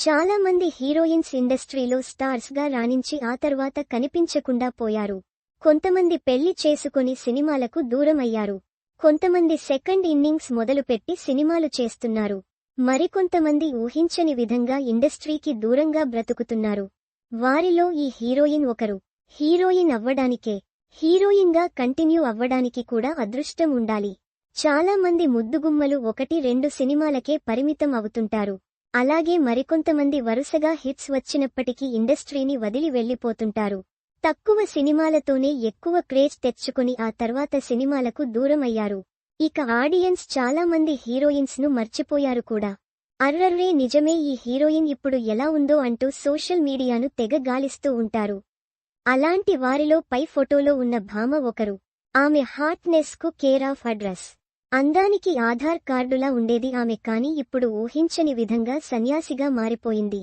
చాలా మంది హీరోయిన్స్ ఇండస్ట్రీలో స్టార్స్గా రాణించి ఆ తర్వాత కనిపించకుండా పోయారు. కొంతమంది పెళ్ళి చేసుకుని సినిమాలకు దూరమయ్యారు. కొంతమంది సెకండ్ ఇన్నింగ్స్ మొదలుపెట్టి సినిమాలు చేస్తున్నారు. మరికొంతమంది ఊహించని విధంగా ఇండస్ట్రీకి దూరంగా బ్రతుకుతున్నారు. వారిలో ఈ హీరోయిన్ ఒకరు. హీరోయిన్ అవ్వడానికే. హీరోయిన్గా కంటిన్యూ అవ్వడానికి కూడా అదృష్టం ఉండాలి. చాలా మంది ముద్దుగుమ్మలు ఒకటి రెండు సినిమాలకే పరిమితం అవుతుంటారు. అలాగే మరికొంతమంది వరుసగా హిట్స్ వచ్చినప్పటికీ ఇండస్ట్రీని వదిలి వెళ్ళిపోతుంటారు తక్కువ సినిమాలతోనే ఎక్కువ క్రేజ్ తెచ్చుకుని ఆ తర్వాత సినిమాలకు దూరమయ్యారు. ఇక ఆడియన్స్ చాలా మంది హీరోయిన్స్ను మర్చిపోయారు కూడా. అర్రర్రే నిజమే ఈ హీరోయిన్ ఇప్పుడు ఎలా ఉందో అంటూ సోషల్ మీడియాను తెగ గాలిస్తూ ఉంటారు. అలాంటి వారిలో పై ఫోటోలో ఉన్న భామ ఒకరు. ఆమె హాట్నెస్కు కేర్ ఆఫ్ అడ్రస్. అందానికి ఆధార్ కార్డులా ఉండేది ఆమె కాని ఇప్పుడు ఊహించని విధంగా సన్యాసిగా మారిపోయింది.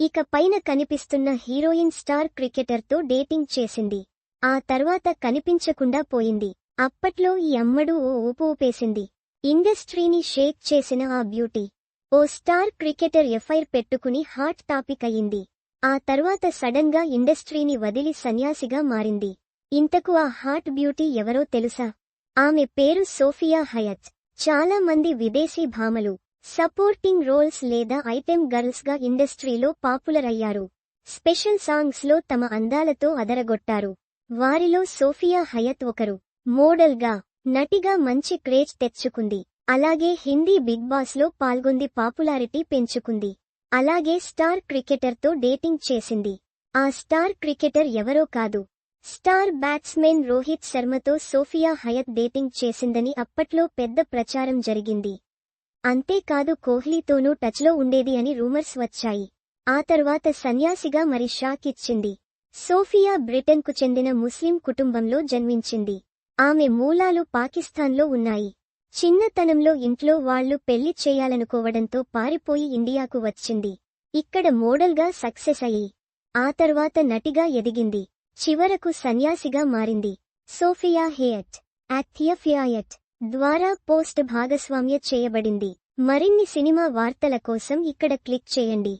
ఇక పైన కనిపిస్తున్న హీరోయిన్ స్టార్ క్రికెటర్తో డేటింగ్ చేసింది. ఆ తర్వాత కనిపించకుండా పోయింది. అప్పట్లో ఈ అమ్మడు ఓ ఊపు ఊపేసింది. ఇండస్ట్రీని షేక్ చేసిన ఆ బ్యూటీ. ఓ స్టార్ క్రికెటర్ ఎఫ్ఐర్ పెట్టుకుని హాట్ టాపిక్ అయింది ఆ తర్వాత సడన్గా ఇండస్ట్రీని వదిలి సన్యాసిగా మారింది. ఇంతకు ఆ హాట్ బ్యూటీ ఎవరో తెలుసా? ఆమె పేరు సోఫియా హయత్. చాలా మంది విదేశీ భామలు సపోర్టింగ్ రోల్స్ లేదా ఐటెం గర్ల్స్గా ఇండస్ట్రీలో పాపులర్ అయ్యారు స్పెషల్ సాంగ్స్లో తమ అందాలతో అదరగొట్టారు. వారిలో సోఫియా హయత్ ఒకరు మోడల్గా నటిగా మంచి క్రేజ్ తెచ్చుకుంది. అలాగే హిందీ బిగ్ బాస్లో పాల్గొంది పాపులారిటీ పెంచుకుంది. అలాగే స్టార్ క్రికెటర్తో డేటింగ్ చేసింది. ఆ స్టార్ క్రికెటర్ ఎవరో కాదు స్టార్ బ్యాట్స్మెన్ రోహిత్ శర్మతో సోఫియా హయత్ డేటింగ్ చేసిందని అప్పట్లో పెద్ద ప్రచారం జరిగింది. అంతేకాదు కోహ్లీతోనూ టచ్లో ఉండేది అని రూమర్స్ వచ్చాయి. ఆ తర్వాత సన్యాసిగా మరి షాక్ ఇచ్చింది. సోఫియా బ్రిటన్కు చెందిన ముస్లిం కుటుంబంలో జన్మించింది. ఆమె మూలాలు పాకిస్తాన్లో ఉన్నాయి. చిన్నతనంలో ఇంట్లో వాళ్ళు పెళ్ళి చేయాలనుకోవడంతో పారిపోయి ఇండియాకు వచ్చింది. ఇక్కడ మోడల్గా సక్సెస్ అయ్యి ఆ తర్వాత నటిగా ఎదిగింది. చివరకు సన్యాసిగా మారింది. సోఫియా హేయట్ యాక్థియఫియాయట్ ద్వారా పోస్ట్ భాగస్వామ్య చేయబడింది. మరిన్ని సినిమా వార్తల కోసం ఇక్కడ క్లిక్ చేయండి.